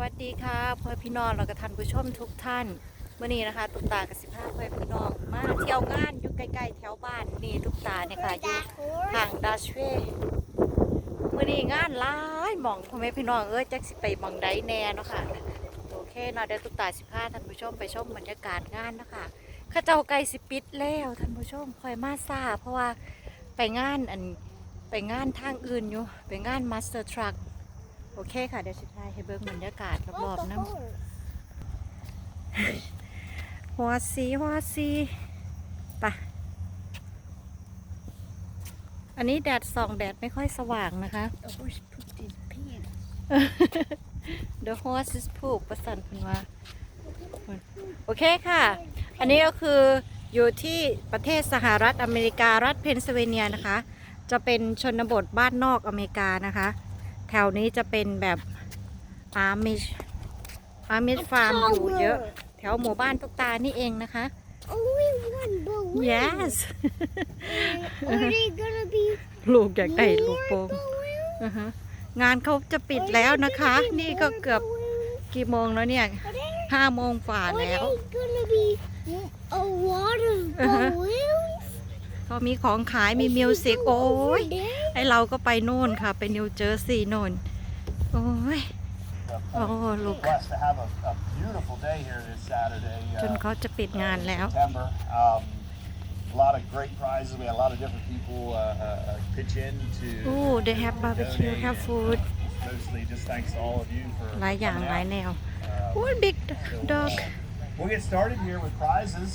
วัสดีค่ะพ่อพี่น้องแล้วก็ท่านผู้ชมทุกท่านเมื่อนี้นะคะ ตุ๊กตากับสิบห้าพ่อพี่น้องมาเที่ยวงานอยู่ใกล้ๆแถวบ้านนี่ตุ๊กตาเนี่ยค่ะอยู่ทางดัชเว่เมื่อนี้งานหลายหมองพ่อแม่พี่น้องเอ้ยจักสิไปหมองใดแน่เนาะค่ะโอเคเนาะเดี๋ยวตุ๊กตาสิบห้าท่านผู้ชมไปชมบรรยากาศงานนะคะข้าเจ้าไก่สิปิดแล้วท่านผู้ชมคอยมาซาเพราะว่าไปงานอันไปงานทางอื่นอยู่ไปงานมาสเตอร์ทรัค โอเคค่ะ เดี๋ยวสุดท้ายให้เบิ้งบรรยากาศรอบๆน้ำหัวสีหัวสีไปะอันนี้แดดส่องแดดไม่ค่อยสว่างนะคะ A horse pooped his pants. The horse is poop ประสันคุณว่าโอเคค่ะ อันนี้ก็คืออยู่ที่ประเทศสหรัฐอเมริการัฐเพนซิลเวเนียนะคะ จะเป็นชนบทบ้านนอกอเมริกานะคะ แถวนี้จะเป็นแบบอาร์มิชอาร์มิชฟาร์มอยู่เยอะ แถวหมู่บ้านตุกตานี่เองนะคะ Only one balloon. yes Are they gonna be ลูกอยากได้ลูก more โป่ง balloons? อือฮะงานเขาจะปิดแล้วนะคะ นี่ก็เกือบกี่โมงแล้วเนี่ย Are they, ห้าโมงฝ่า are แล้ว they gonna be a lot of Uh-huh. balloons? เขามีของขายมีมิวสิกโอ้ย Over there? ไอเราก็ไปโน่นค่ะ ไปนิวเจอร์ซีย์โน่น โอ้ย Oh, Oh, look. Blessed to have a, a beautiful day here this Saturday. จน Uh, เขาจะปิดงานแล้ว September. Um, a lot of great prizes. We had a lot of different people uh, uh, uh, pitch in to. โอ้ they have barbecue donate, have and food Mostly just thanks to all of you for หลายอย่าง coming หลาย out. แนว Um, โอ้ย big dog We'll get started here with prizes.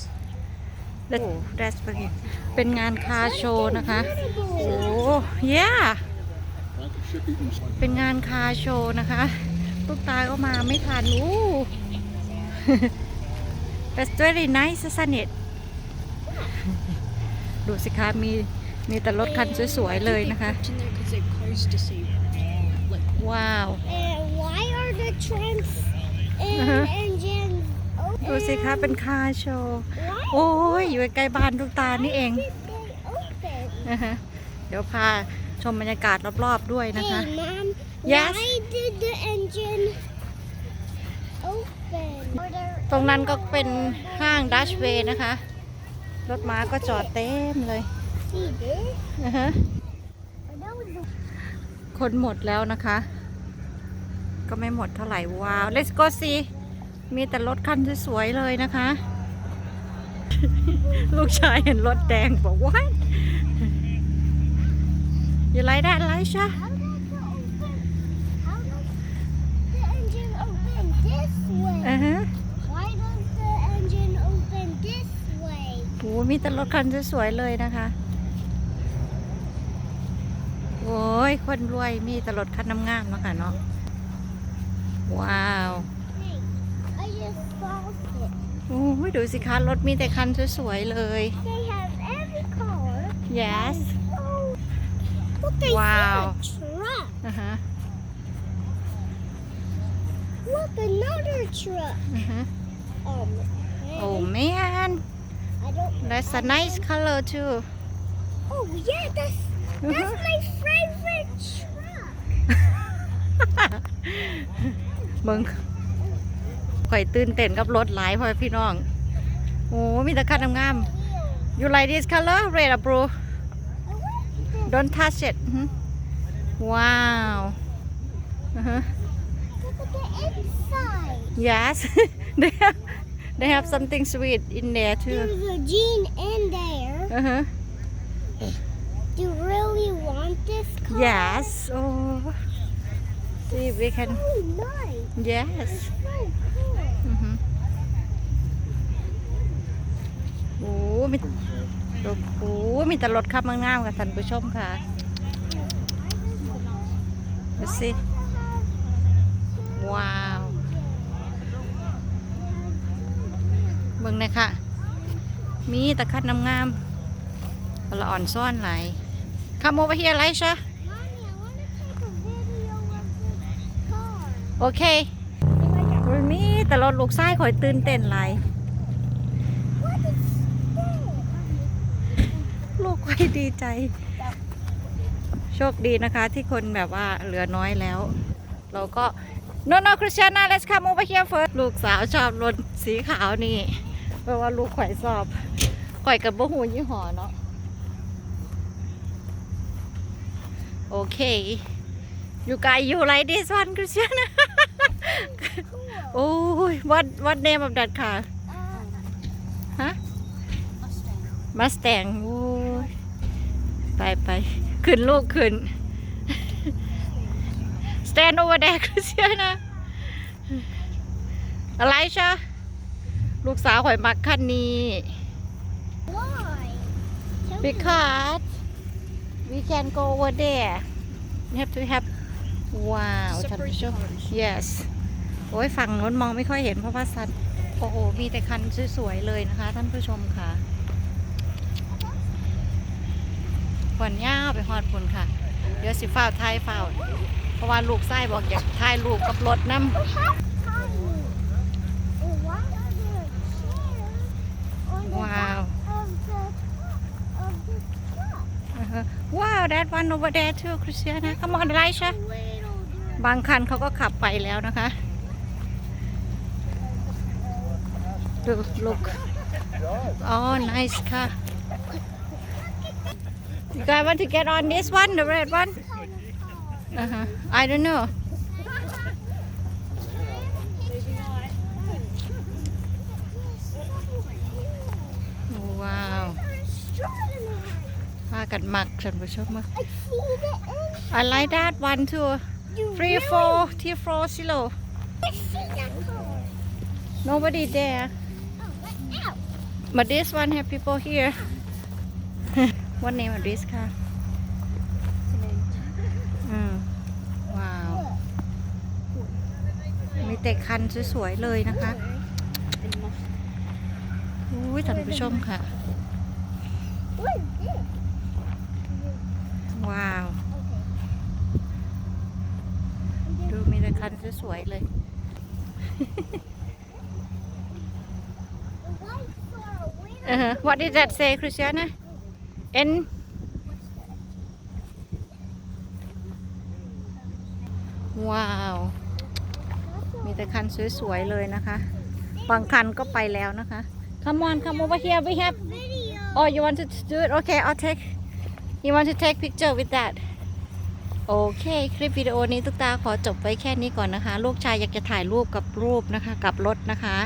โอ้ that's big เป็นงานคาร์โชว์นะคะ โอ้ yeah เป็นงานคาร์โชว์นะคะลูกตาก็มาไม่ทันอู้ that's very nice isn't it ดูสิคะมีมีแต่รถคันสวยๆเลยนะคะ in there because they have cars to save. Like ว้าว And why are the trans and Uh-huh. engines ดูสิคะเป็นคาร์โชว์ Why โอ้ยอยู่ใกล้ๆบ้านลูกตานี่เองนะฮะเดี๋ยวพาชมบรรยากาศรอบๆด้วยนะคะ Yes did the engine open? ตรงนั้นก็เป็นห้างดัชเวย์นะคะ รถม้าก็จอดเต็มเลยนะฮะคนหมดแล้วนะคะ ก็ไม่หมดเท่าไหร่ว้าว let's go see มีแต่รถคันสวยๆเลยนะคะ ลูกชายเห็นรถแดงบอกว่า you like that Elisha How does the open? How does the engine open this way? อ่าฮะ Why does the engine open this way? โอ้มีแต่รถคันสวยๆเลยนะคะ โอ้ย คนรวยมีแต่รถคันงามๆเนาะค่ะเนาะ ว้าว โอ้ยดูสิคะ รถมีแต่คันสวยๆเลย They have every color. yes Oh, look, they Wow. see a truck. นะฮะ Look, another truck. อือฮะ Um, โอ้ man, man I don't. that's a I nice don't- color too Oh yeah, that's that's my favorite truck. เบิง ข่อยตื่นเต้นกับรถหลายพ่อพี่น้อง โอ้มีแต่คันงามๆ you like this color red or blue don't touch it อือฮึว้าวอือฮะ Look at the inside. yes they have they have something sweet in there too There's a gene in there. อือฮะ Do you really want this car? yes oh see we can Oh, nice. yes So cool. อือฮึโอ้มีรถโอ้มีแต่รถขับงามๆกับท่านผู้ชมค่ะดูสิ ว้าวเบิ่งนะคะมีแต่คัดน้ำงามๆละอ่อนซ่อนไหลายคำโมไปเฮียไรชะ Mommy, มันมีแต่รถลูกไส้ข่อยตื่นเต้นไหลายลูกข่อยดีใจ โชคดีนะคะที่คนแบบว่าเหลือน้อยแล้ว เราก็ No no Christiana let's come over here first ลูกสาวชอบรถสีขาวนี่แปลว่าลูกข่อยชอบข่อยกับบ่หูยี่ห้อเนาะโอเค you guys you like this one Christiana โอ้ย what what name of that car Uh, ฮะมัสแตงโอ้ย ไปไปขึ้นลูกขึ้น stand over there คือเชื่อนะ อะไรชะลูกสาวข่อยมักคันนี้ why? Tell me. because we can go over there we have to have ว้าวท่านผู้ชม yes โอ้ยฝั่งนู้นมองไม่ค่อยเห็นเพราะว่าสันโอ้โหมีแต่คันสวยๆเลยนะคะ ท่านผู้ชมค่ะขวัญย่าไปฮอดพุนค่ะ เดี๋ยวสิฝ้าวท้ายฝ้าวเพราะว่าลูกไส้บอกอยากถ่ายรูปกับรถน้ We have time. Oh, why are there chairs on the Wow. back of the of the truck? ำว้าว that one over there too Christiana come on ไรชะ Little girl. บางคันเขาก็ขับไปแล้วนะคะ ดู look อ๋อ nice ค่ะ you guys want to get on this one the red one uh -huh. I don't know wow พากันมักท่านผู้ชมมา I see the end. I like that one too You three really? four three four zero I see that car. nobody there Oh, let out. but this one have people here what name of this car อืมว้าวมีแต่คันสวยๆเลยนะคะอุ้ยท่านผู้ชมค่ะ What is this? ว้าว ดูมีแต่คันสวยๆเลย The lights for a winner. เออ What did that say Christiana N ว้าวมีแต่คันสวยๆเลยนะคะ บางคันก็ไปแล้วนะคะ Come on come over here we have Oh you want to do it Okay I'll take You want to take picture with that โอเค คลิปวิดีโอนี้ตุ๊กตาขอจบไว้แค่นี้ก่อนนะคะ ลูกชายอยากจะถ่ายรูปกับรูปนะคะ กับรถนะคะ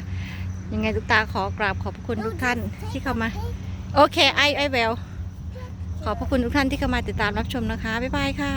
ยังไงทุกตาขอกราบขอบพระคุณทุกท่านที่เข้ามา โอเคไอไอเวลขอบพระคุณทุกท่านที่เข้ามาติดตามรับชมนะคะ บ๊ายบายค่ะ